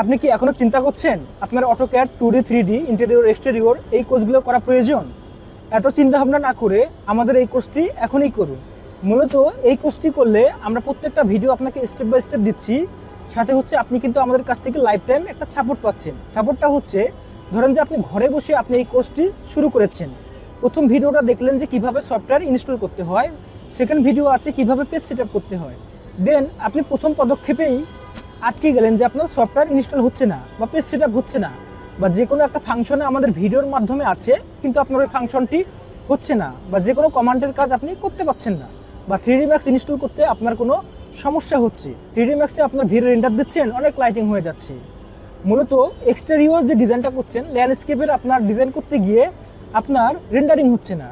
আপনি কি এখনও চিন্তা করছেন? আপনার AutoCAD two D three D interior exterior এই কোর্সগুলো করা প্রয়োজন? এত চিন্তা ভাবনা না করে আমাদের এই কোর্সটি এখনই করুন। মূলত এই কোর্সটি করলে আমরা প্রত্যেকটা ভিডিও আপনাকে স্টেপ বাই স্টেপ দিচ্ছি। সাথে হচ্ছে আপনি কিন্তু আমাদের কাছ থেকে লাইফ টাইম একটা সাপোর্ট পাচ্ছেন। সাপোর্টটা হচ্ছে, ধরেন যে আপনি ঘরে বসে আপনি এই কোর্সটি শুরু করেছেন। প্রথম ভিডিওটা দেখলেন যে কীভাবে সফটওয়্যার ইনস্টল করতে হয়। সেকেন্ড ভিডিও আছে কীভাবে পেজ সেট করতে হয়। দেন আপনি প্রথম পদক্ষেপেই আটকে গেলেন যে আপনার সফটওয়্যার ইনস্টল হচ্ছে না বা পেজ সেট হচ্ছে না বা যে কোনো একটা ফাংশনে আমাদের ভিডিওর মাধ্যমে আছে, কিন্তু আপনার ওই ফাংশনটি হচ্ছে না বা যে কোনো কমান্ডের কাজ আপনি করতে পারছেন না বা থ্রি ম্যাক্স ইনস্টল করতে আপনার কোনো সমস্যা হচ্ছে। থ্রি ম্যাক্সে আপনার ভিডিও রেন্ডার দিচ্ছেন, অনেক লাইটিং হয়ে যাচ্ছে। মূলত এক্সটেরিয়র যে ডিজাইনটা করছেন ল্যান্ডস্কেপের আপনার ডিজাইন করতে গিয়ে আপনার রেন্ডারিং হচ্ছে না।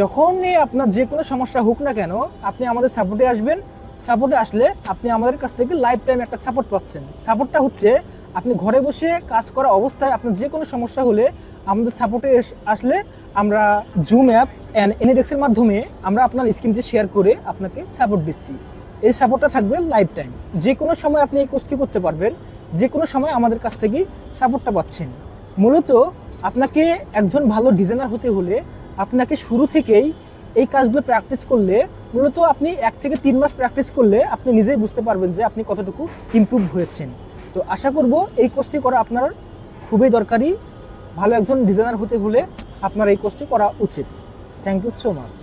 যখনই আপনার যে কোনো সমস্যা হোক না কেন, আপনি আমাদের সাপোর্টে আসবেন। সাপোর্টে আসলে আপনি আমাদের কাছ থেকে লাইফ টাইম একটা সাপোর্ট পাচ্ছেন। সাপোর্টটা হচ্ছে আপনি ঘরে বসে কাজ করা অবস্থায় আপনার যে কোনো সমস্যা হলে আমাদের সাপোর্টে আসলে আমরা জুম অ্যাপ অ্যান্ড এনিডেক্সের মাধ্যমে আমরা আপনার স্ক্রিনটি শেয়ার করে আপনাকে সাপোর্ট দিচ্ছি। এই সাপোর্টটা থাকবে লাইফ টাইম যে কোনো সময় আপনি এই কোর্সটি করতে পারবেন, যে কোনো সময় আমাদের কাছ থেকেই সাপোর্টটা পাচ্ছেন। মূলত আপনাকে একজন ভালো ডিজাইনার হতে হলে আপনাকে শুরু থেকেই এই কাজগুলো প্র্যাকটিস করলে মূলত আপনি এক থেকে তিন মাস প্র্যাকটিস করলে আপনি নিজেই বুঝতে পারবেন যে আপনি কতটুকু ইম্প্রুভ হয়েছেন। তো আশা করব এই কোর্সটি করা আপনার খুবই দরকারি। ভালো একজন ডিজাইনার হতে হলে আপনার এই কোর্সটি করা উচিত। Thank you so much